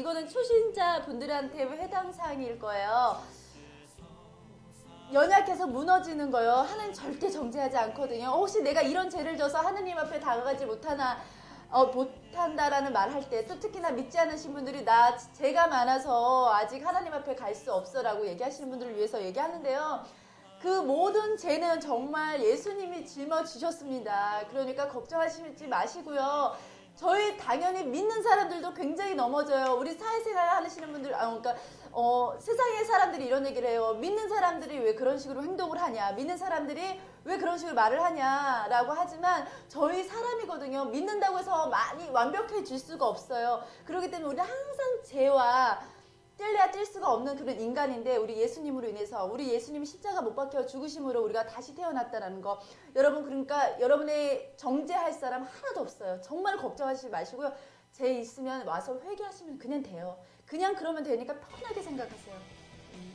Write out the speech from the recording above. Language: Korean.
이거는 초신자 분들한테 해당 사항일 거예요. 연약해서 무너지는 거요. 하나님 절대 정죄하지 않거든요. 혹시 내가 이런 죄를 져서 하느님 앞에 다가가지 못하나 어, 못한다라는 말 할 때 또 특히나 믿지 않으신 분들이 나 죄가 많아서 아직 하나님 앞에 갈 수 없어라고 얘기하시는 분들을 위해서 얘기하는데요. 그 모든 죄는 정말 예수님이 짊어지셨습니다. 그러니까 걱정하시지 마시고요. 저희 당연히 믿는 사람들도 굉장히 넘어져요. 우리 사회생활 하시는 분들, 아, 그러니까 어, 세상의 사람들이 이런 얘기를 해요. 믿는 사람들이 왜 그런 식으로 행동을 하냐? 믿는 사람들이 왜 그런 식으로 말을 하냐라고 하지만 저희 사람이거든요. 믿는다고 해서 많이 완벽해질 수가 없어요. 그렇기 때문에 우리 항상 죄와 뗄 수가 없는 그런 인간인데 우리 예수님으로 인해서 우리 예수님이 십자가 못 박혀 죽으심으로 우리가 다시 태어났다라는 거. 여러분 그러니까 여러분의 정죄할 사람 하나도 없어요. 정말 걱정하지 마시고요. 죄 있으면 와서 회개하시면 그냥 돼요. 그냥 그러면 되니까 편하게 생각하세요. 음.